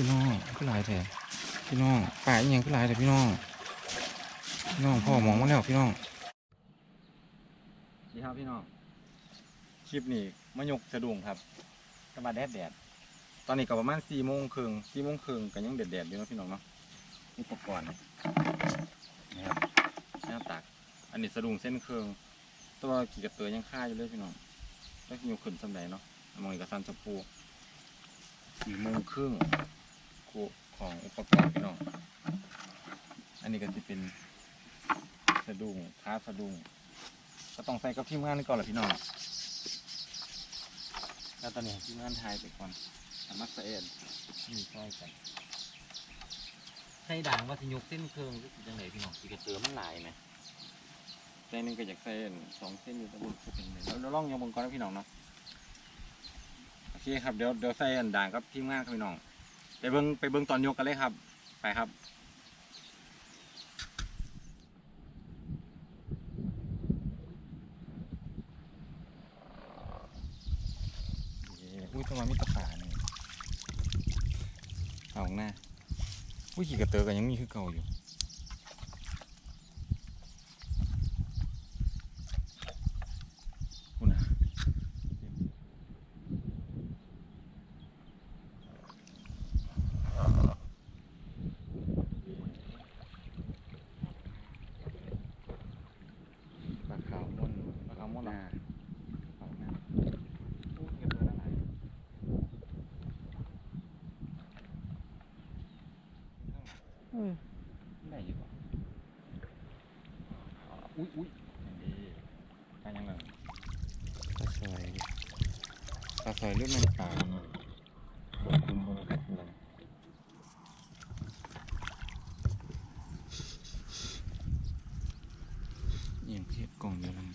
พี่น้องก็หลายแถพี่น้องป่าอีหยังก็หลายแต่พี่น้อง พี่น้องพ่อมองมาแล้วพี่น้องดีครับพี่น้องคลิปนี้มายกสะดุ้งครับกระบาแดดแดดตอนนี้ก็ประมาณสี่โมงครึ่งสี่โมงครึ่งก็ยังแดดแดดอยู่นะพี่น้องเนาะอุปกรณ์นะครับหน้าตัก อันนี้สะดุ้งเส้นเครื่องตัวกี่กระเตือยังค่าอยู่เลยพี่น้องแล้วอยู่ขึ้นสำใดเนาะมองอีกกระสันสะปูสี่โมงครึ่ง คู่ของอุปกรณ์พี่น้อง อันนี้ก็จะเป็นสะดุ้งท้าสะดุ้งก็ต้องใส่กับทีมงานนี่ก่อนแหละพี่น้องแล้วตอนนี้ให้ทีมงานทายไปก่อนสามารถเสอ็นมีก้อยกันใส่ด่างว่าสิยกเส้นเครื่องหรือสิจังไดพี่น้องสิกระเตือมันหลายไหมเส้นหนึงก็อยากเส้นสองเส้นอยู่ตะบุญเป็นเลยแล้วเราล่องยังบนก่อนนะพี่น้องเนาะโอเคครับเดี๋ยวเดี๋ยวใส่อันด่างกับทีมงานครับพี่น้อง ไปเบิ้งไปเบิ้งตอนยกกันเลยครับ ไปครับเย้อุ้ยทำไมมีตะขาเนี่ยเอาข้างหน้าอุ้ยขี่กระเตอกันยังมีคือเก่าอยู่ คุณนะปลาขาวม่อนปลาขาวม่อนหน้าขาวหน้าอู้ยเก็บตัวได้หลายอืมได้อยู่บ่อุ้ยอุ้ยอันนี้การยังไง ปลาซอย ปลาซอยเรื่องมันปลาเนาะควบคุมบริการเลยเอียงเทียบกล่องเดียวกัน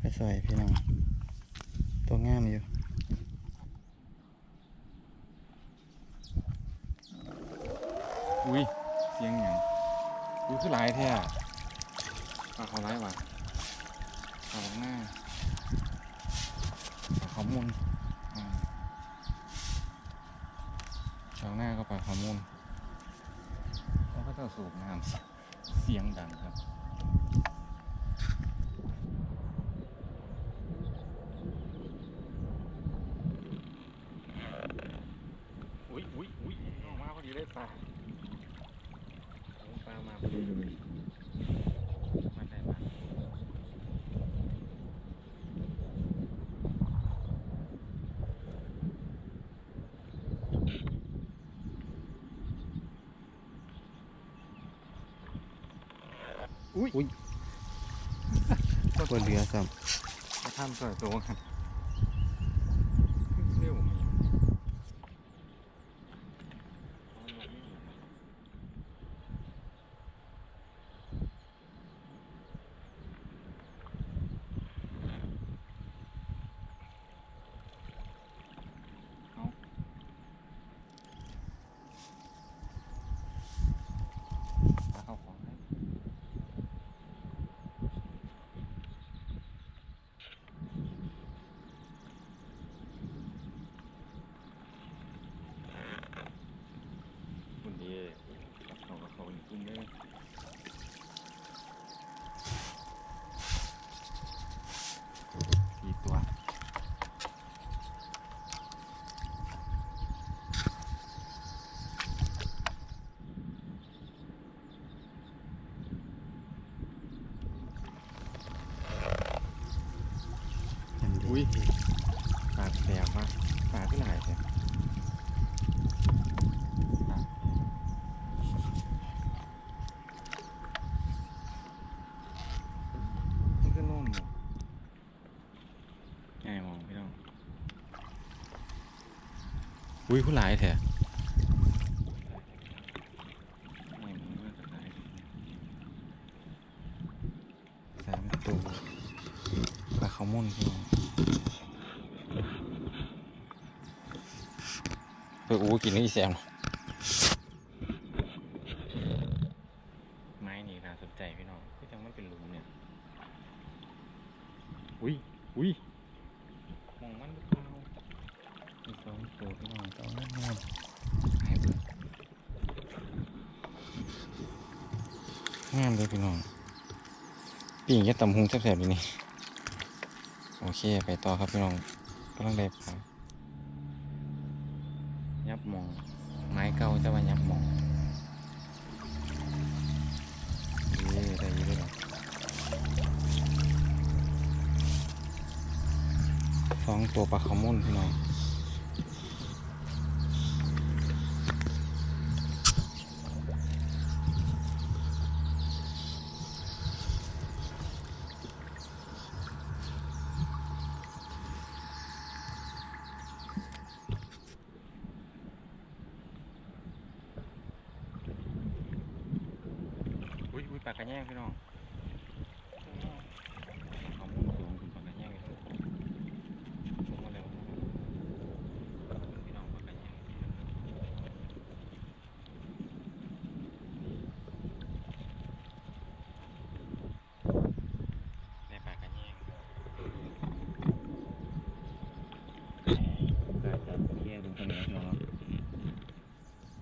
ปลาซอยพี่น้อง ตัวง่ามอยู่อุ้ย เสียงหยังอุ้ยคือหลายแท้อะปลาเขาไร้ว่ะาหน้าปลาเขามุนอ่าปลาหน้าก็ปลาเขามุนแล้วก็จะสูบน้ำเสียงดังครับ อุ้ยอุ้ยอุ้ยออกมาพอดีเลยปลาปลามาพ อดีเลยมาได้มาอุ้ย อุ้ยบนเรือซ้ำจะทำสวยตัวกันเร็วมีเอาปลาเข้าของให้ คุณดีกับเขากับเขาอีกคุณเลยสี่ตัว อุ้ยปากแสบมากปากที่ไหนเนี่ยมันก็นุ่มอยู่ง่ายมองพี่น้องอุ้ยผู้หลายแท้ง่ายมองว่าจะหลายสามตัวปลาเขาวมุ่นพี่น้องเอออู้ กินนี่อีแซมไม้นี่น่าสนใจพี่น้องที่จังมันเป็นหลุมเนี่ย อุ้ยอุ้ยมองมันหรือเปล่าตัวพี่น้องตัวงามงามให้เบิ่งงามเลยพี่น้องปีงจะตำหุงแซ่บๆอยู่นี่ โอเค ไปต่อครับพี่น้องกำลังได้ปลา ปลาขมุนพี่น้องอุ้ยอุ้ยปลากระแยงพี่น้องขาวมุนสูงขึ้นปลากระแยงเลยลงมาเร็วพี่น้องปลากระแยงในปลากระแยงก็จะเที่ยวดูคนนี้พี่น้องเนาะ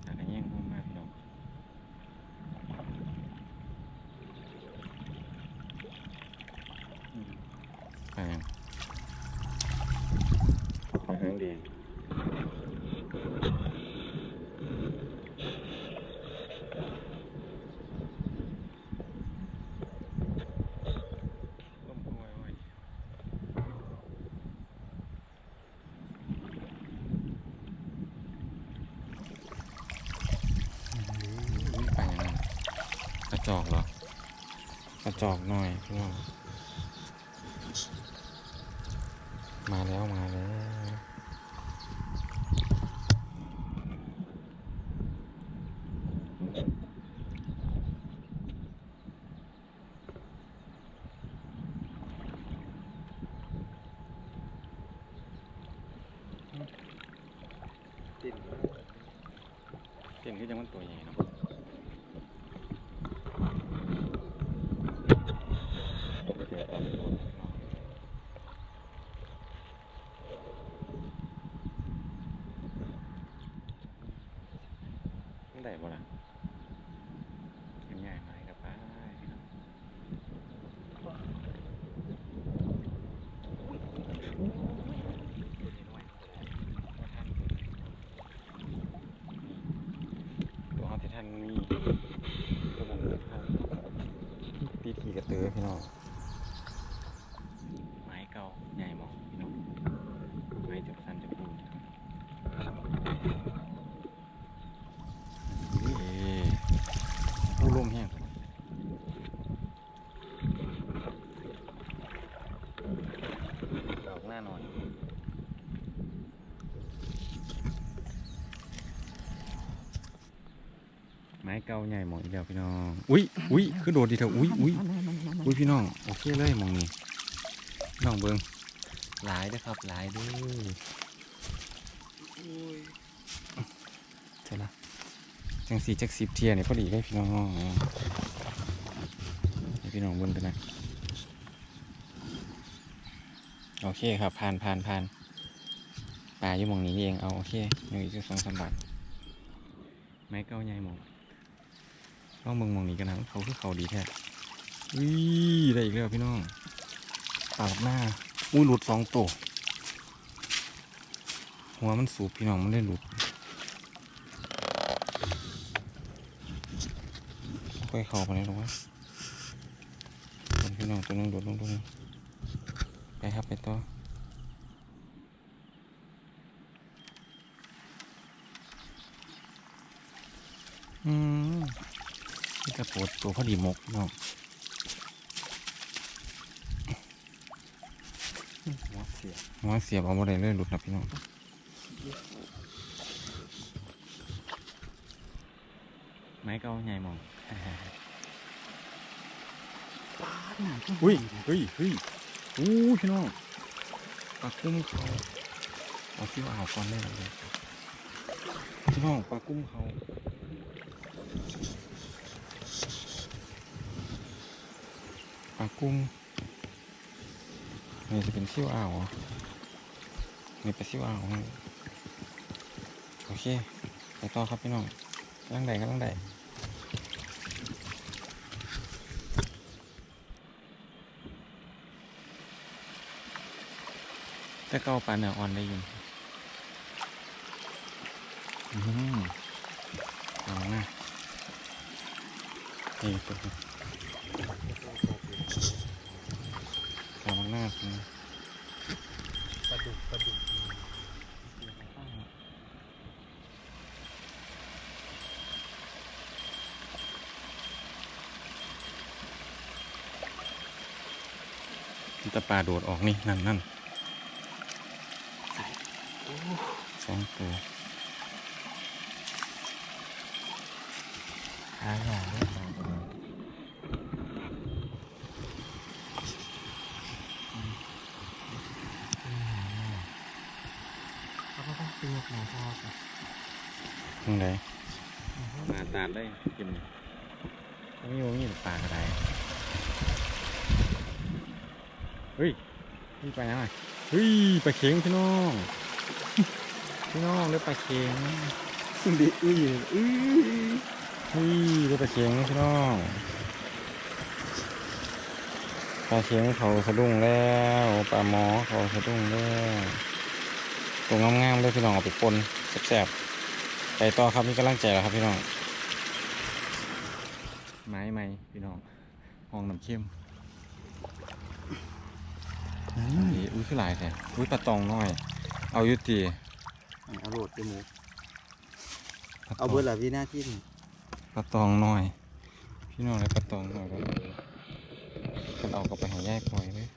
ปลากระแยงมุ่งมากพี่น้อง ไปยังไปหางแดงล่มกล้วยไว้อุ้ยไปยังไงกระจอกเหรอกระจอกหน่อยพี่น้อง มา แล้วมาแล้วเต้นเต้นคือจังมันตัวใหญ่เนาะเดี๋ยวตอนนี้มันได้บ่ล่ะง่ายๆไหมกับป้าพี่น้องตัวเขาที่ท่านมีตัวนั้นครับตีขี่ กระเตือพี่น้องไม้เก่าใหญ่หมอกพี่น้องไม้จับสันจับปูนเอ้ผู้ลมแห้งดอกหน้าหน่อยไม้เก่าใหญ่หมองอีกแล้วพี่น้อง อุ้ยอุ้ยคือโดดดีเถอะอุ้ยอุ้ย อุ้ยพี่น้องโอเคเลยมองนี้พี่น้องเบิงหลายเด้ครับหลายด้อใช่ละจังสีจักสิบเทียเนี่ยพอดีเลยพี่น้องให้พี่น้องเบิงกันนะโอเคครับผ่านผ่านผ่านปลาอยู่มองนี้เองเอาโอเคยังอีกสักสองสามบาทไม้เก่าใหญ่หมองลองเบิงมองนี้กันนะเขาคือเขาดีแท้ วิได้อีกแล้วพี่น้องปาดหน้า อุ้ยหลุดสองตัวหัวมันสูบพี่น้องมันได้หลุดค่อยเข้าไปเลยหรอวะพี่น้องตัวนึงโดดลงตรงนี้ไปครับไปต่ออืมนี่กระโปดตัวพอดีมกเนาะหัวเสียบหัวเสียบเอาบ่ได้เลยหลุดนะพี่น้องไม้เก่าใหญ่มองอุ้ยเฮ้ยเฮ้ยอู้พี่น้องปลากุ้งเขาเอาซิว่าเอาก่อนได้เลยพี่น้องปลากุ้งเขาปลากุ้ง นี่จะเป็นซิ่วอ่าวนี่เป็นซิ่วอ่าวโอเค ไปต่อครับพี่น้องกำลังใดกำลังใดแต่เก้าปลาเนื้ออ่อนได้ยินอืมเอาหน้านี่ตัวนี้เอาหน้าตัวนี้ปลาดุกปลาดุกมันจะปลาโดดออกนี่ นั่นนั่นสองตัวหาอย่างนี้เขาก็ต้องตีหนาพอค่ะ ยังไงปลาตาดได้ กินไม่มีมีปลากระไดเฮ้ยนี่ปลายังไงเฮ้ยปลาเข็งพี่น้องพี่น้องเรียกปลาเข็งดิอุ้ยอุ้ยเฮ้ยเรียกปลาเข็งพี่น้องปลาเข็งเขาสะดุ้งแล้วปลาหมอเขาสะดุ้งแล้วตัวงามๆเลยพี่น้องเอาไปปนแซ่บๆไปต่อครับมีกำลังใจแล้วครับพี่น้อง ไม้ไม้พี่น้องห้องน้ำเข้มอุ้ยอุ้ยคือหลายแท้อุ้ยปลาตองน้อย เอาอยุตีเอาโหลดไปหมูปลตงเอาเบิร์ดละวินาทีนี่ปลาตองน้อย พี่น้องเลยปลาตองน้อยก็กันเอากลับไปใหายายปล่อยเลย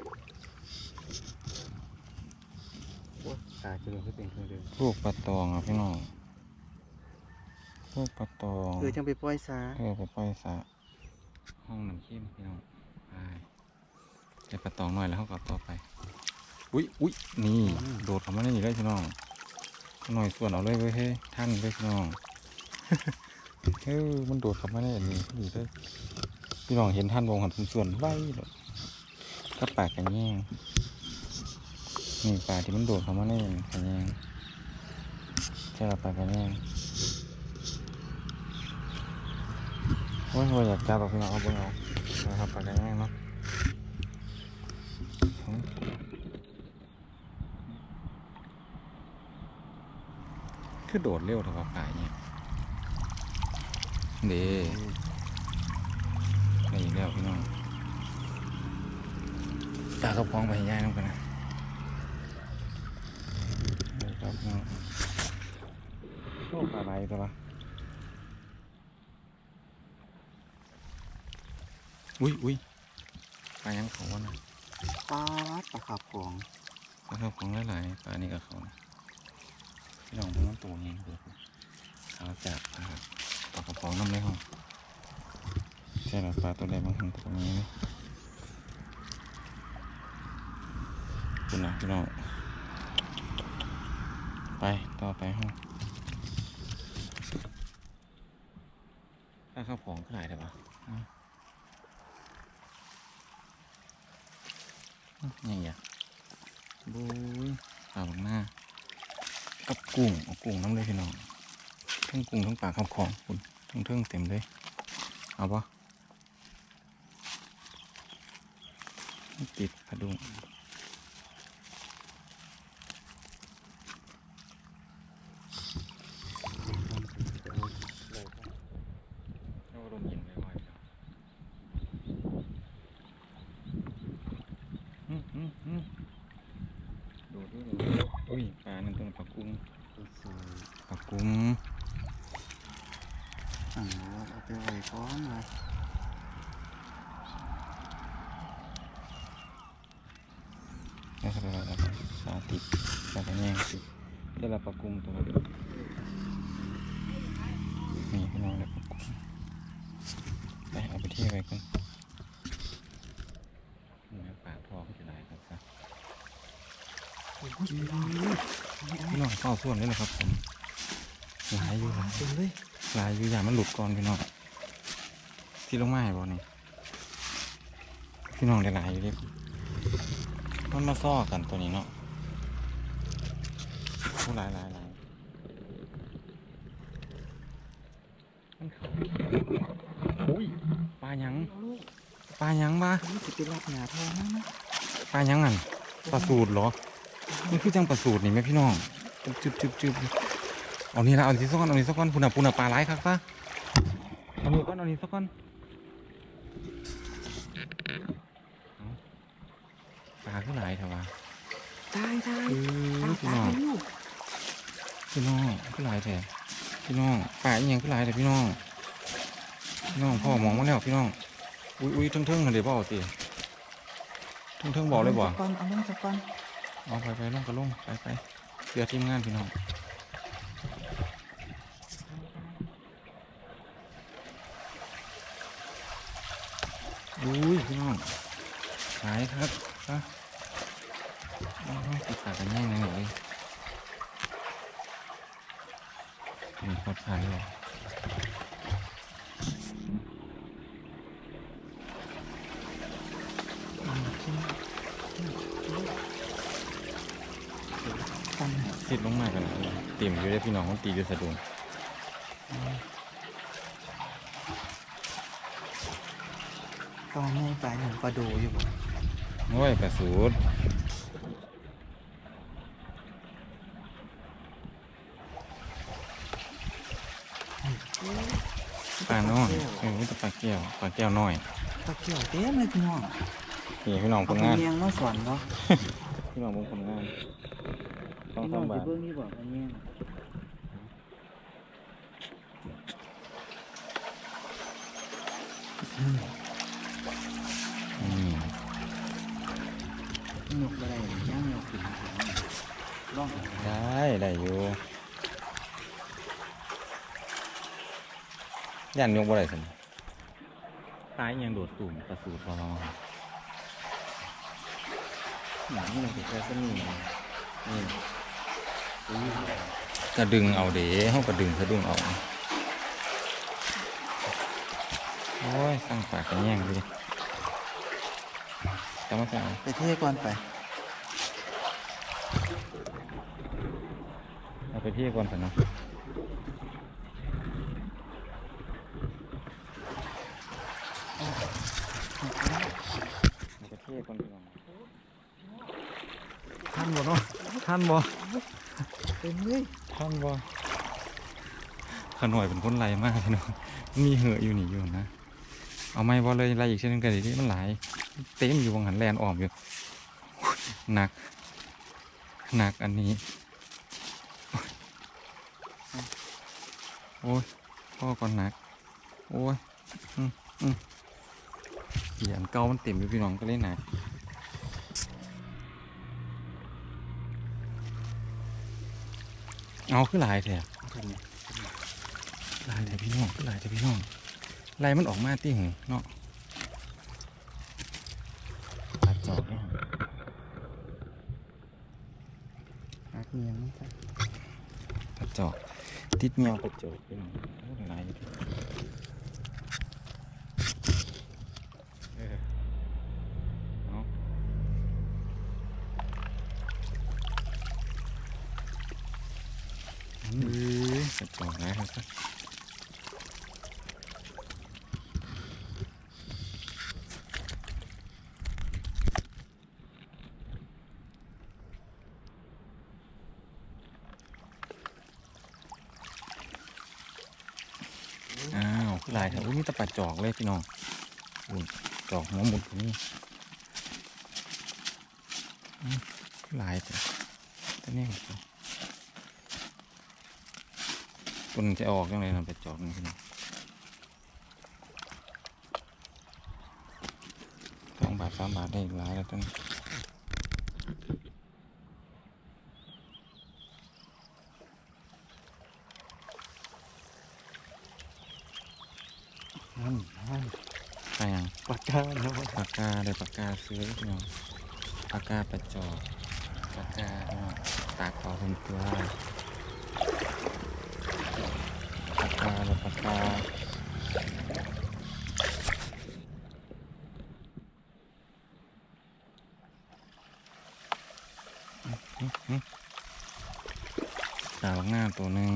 ตาจะลงขึ้นเป็นเครื่องเดิมพวกปลาตองอะพี่น้องพวกปลาตองเออจังไปปล่อยซาเออไปปล่อยสระ ห้องน้ำเข้มพี่น้องไปเดี๋ยวปลาตองน้อยแล้วเขาก็ต่อไป อุ้ยอุ้ยนี่โดดเขามาในนี่เลยพี่น้องหน่อยส่วนเอาเลยเว้ยเฮ้ยท่านเลยพี่น้องเฮ้ยมันโดดเข้ามาในนี่ดีเลยพี่น้องเห็นท่านวงหันส่วนไว้เลยก็ปากกันแย่งนี่ปลาที่มันโดดเข้ามาในนี่กันแย่งใช่ละปลากันแย่ง โอ้ยว่าอยากจับเอาพี่น้องเอาเบิ่งเอานะครับปากแย่งเนาะคือโดดเร็วเท่ากับป่าเนี่ยเด้ได้อีกแล้วพี่น้องตากระพองไปให้ย่ายน้องกันนะครับพี่น้องโอ้ปลาไหลตัวละ อุ้ยอุ้ยปลายังเขาวะนะปลาปลาขับของปลาเขาของหลายๆปลานี่กับเขานะพี่น้องเป็นมันตัวเองเดี๋ยวเขาจับนะครับปลากระพองน้ำเลยห้องใช่หรอปลาตัวใดบางหันตัวนี้ไหมคุณนะพี่น้องไปต่อไปห้องปลาข้าวของขนาดไหนวะ นี่อะยังไงบุ้ยปลาบักหน้ากับกุ้งเอากุ้งน้ำเลยพี่น้องทั้งกุ้งทั้งปลาข้าวของคุณทั้งเทิงเต็มเลยเอาปะติดกระดุงเอาลมเย็นเลยว่ะอืมอืมอืมโดดด้วยโดดด้วยอุ้ยปลานั่นตัวปลากุ้ง สวย ปลากุ้ง อ่าเอาไปไว้ก้อนเลยนี่คืออะไรครับสาติดสาตะแยงติดได้ละปลากุ้งตัวเดียวนี่พี่น้องได้ปลากุ้งไปเอาไปเที่ยวไปกันนี่นะปากทองจะไหลครับครับพี่น้องเฝ้าส่วนเลยนะครับผมหลายอยู่หลายเลย ลายอยู่อย่างมันหลุดก่อนพี่น้องที่ลงมาไห้บ่นี่พี่น้องหลายๆอยู่ดิมันมาซ้อกันตัวนี้เนาะผู้หลายหลายหลายปลาหยังปลาหยังวะนี่สิปาะปลาหยังอะปลาสูตรเหรอมันคือจังปลาสูตรนี่ไหมพี่น้องจุบจุบจุบ เอานี่ละเอานี่สักก้อนเอานี่สักก้อนปุ่นอะปุ่นอะปลาไหลายครับป้าเอานี่ก้อนเอานี่สักก้อนเอาปลาคือหลายเถอะวะตายตายเออตายพี่น้องตายลูกพี่น้องคือหลายแท้พี่น้องป่าอีหยังคือหลายแท้พี่น้องพี่น้องพ่อมองมาแล้วพี่น้องอุ้ยอุ้ยเทิงเทิงๆเดี๋ยวบอกสิเทิงเทิงๆบอกเลยบ่าสัก่อนเอาลงสักก่อนเอาไปไปลงก็ลงไปไปเสือทีมงานพี่น้อง อุ้ยพี่น้องหายครับปะเอาเอาติดปากกันแย่งเลยเลยมีคนผ่านเลยกันติดลงมากันนะติ่มอยู่ได้พี่น้องมันตีอยู่สะดุ้ง ตอนนี้ปลาหนึ่งปลาดูอยู่บ่โอ้ยกระสูดปลาน้อยเออมีแต่ปลาแก้วปลาแก้วน้อยตะเกียบเต็มเลยพี่น้องนี่พี่น้องผเอาลไปงาน เมียงมาสอนเนาะพี่น้องผลงานต้องพี่น้องทำบาสิทเบิ่งนี่บ่ไปเมียง ได้ได้อยู่ย่านยกบ่ได้สิตายยังโดดตุ่มกระสูดพอเราหนังนี่มันเป็นแค่สนิมนี่อุ้ยก็ดึงเอาเด้เขาก็ดึงสะดุ้งเอาโอ้ยสร้างปากกันแย่งดิจำมาสั่งไปเทก่อนไป เอาไปที่ก่อนสินะเอาไปที่ก่อนดีกว่าท่านบ่เนาะท่านบ่เต็มเลยท่านบ่ขน่อยเป็นคนไรมากพี่น้องมีเหอะอยู่นี่อยู่นะ เอาไม่บ่เลยไรอีกเช่นนึงกันดิที่มันหลาย เต็มอยู่วงหันแลนออมอยู่หนักหนักอันนี้ โอ้ยพ่อก่อนหนัก โอ้ยอืมอืมเหยียนเก่ามันเต็มอยู่พี่น้องก็เลยหนักเอาขึ้นหลายแถบหลายแถบพี่น้องขึ้นหลายแถบพี่น้องลายมันออกมาที่หูเนาะตัดจอบเนี่ยหักเมียนตัดจอบ ติดเงียวตัดจอบพี่น้องโอ้ยหลายอยู่เออเอาอืมกระจอกนะครับอ้าวคือลาย แถวนี้ตะปัดจอกเลยพี่น้องอุ้ยจอกหัวหมุดตรงนี้อืมคือลายแต่ตัวนี้ครับตุนจะออกยังไงนะไปจอดนี่พี่น้องสองบาทสามบาทได้อีกหลายแล้วต้นนั่นนั่น ไปยัง ปากกาเนาะ ปากกาได้ปากกา ซื้อพี่น้องปากกาประจอดปากกาพี่น้องตากเอาเป็นตัวปากกาเลยปากกาอื้อหือดาวงามตัวหนึ่ง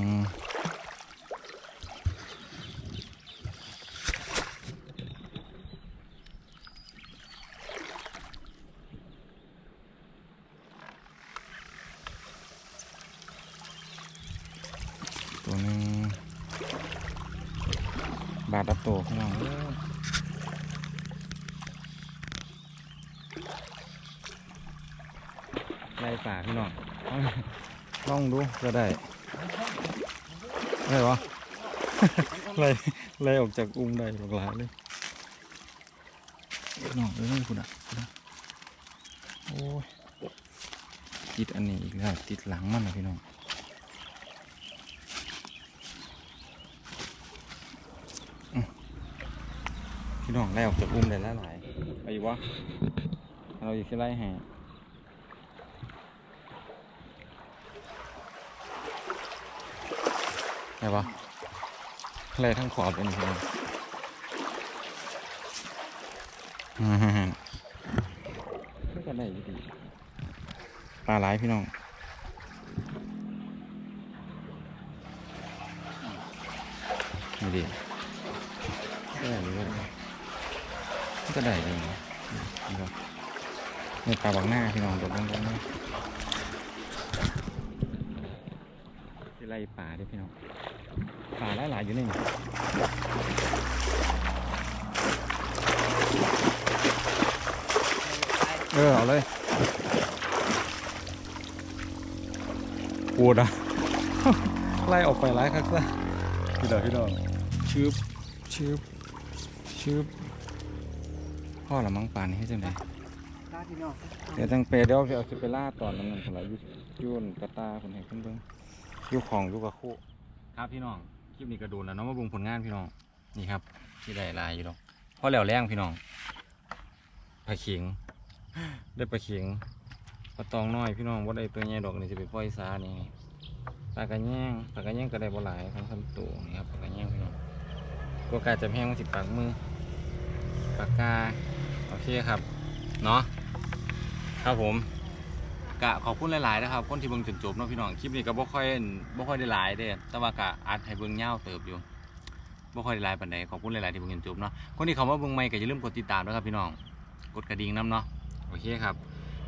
ตับ โตพี่น้องเอ้ยไล่ป่าพี่น้องลอลองดูก็ได้ได้วะไล่ไล่ออกจากอุ้มได้หลากหลายเลยน้องเอ้ยคุณอะคุณอะโอ้ยติดอันนี้อีกแล้วติดหลังมันนะพี่น้อง พี่น้องไล่ออกจากอุ้มได้แล้วหลายไปอยู่วะเราอยู่ที่ไล่แห่ไหนวะไล่ทั้งขอบเลยนี่พี่น้องอืมไม่กันได้อยู่ดีปลาหลายพี่น้องนี่ดีก็ได้อยู่เลย ก็ได้เลยนะนี่ครับนี่ปลาบังหน้าพี่น้องตัวบังหน้าที่ไล่ป่าด้วยพี่น้องป่าหลายหลายๆอยู่นี่เออเอาเลยปวดอะไล่ออกไปไล่คักซะพี่ดอพี่ดอกชืบชืบชืบ พ่อละมั้งป่านนี้ให้จังไดลาพี่น้องเดี๋ยวจังเปเดี๋ยวเอาสิไปล่าตอนนั้นมันสลายยุยุ่นกระตาคนเห็นเพิ่นเบิ่งยู่ของยู่กับคู่ครับพี่น้องคลิปนี้ก็ดูแล้วเนาะมาบิ่งผลงานพี่น้องนี่ครับที่ได้ลายอยู่ดอกพ่อแล้วแรงพี่น้องปลาเข็งได้ปลาเข็งปลาตองน้อยพี่น้องว่าได้ตัวใหญ่ดอกนี่จะไปปล่อยซานี่ปลากระแยงปลากระแยงก็ได้บ่หลายทั้งคำตัวนี่ครับปลากระแยงพี่น้องก็กลายจะแห้งมันสิปากมือปากกา เคครับ เนาะครับผมกะขอบคุณหลายๆนะครับคนที่เบิ่งจนจบเนาะพี่น้องคลิปนี้ก็บ่ค่อยบ่ค่อยได้หลายเด้แต่ว่ากะอัดให้เบิ่งยาวเติบอยู่บ่ค่อยได้หลายปานใดขอบคุณหลายๆที่เบิ่งจนจบเนาะคนที่เขามาเบิ่งใหม่ก็อย่าลืมกดติดตามด้วยครับพี่น้องกดกระดิ่งนํเนาะโอเคครับ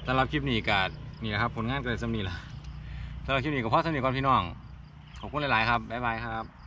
สำหรับคลิปนี้ก็นี่แหละครับผลงานก็เลยสำนีละสำหรับคลิปนี้ก็พอสำนีก่อนพี่น้องขอบคุณหลายๆครับบ๊ายบายครับ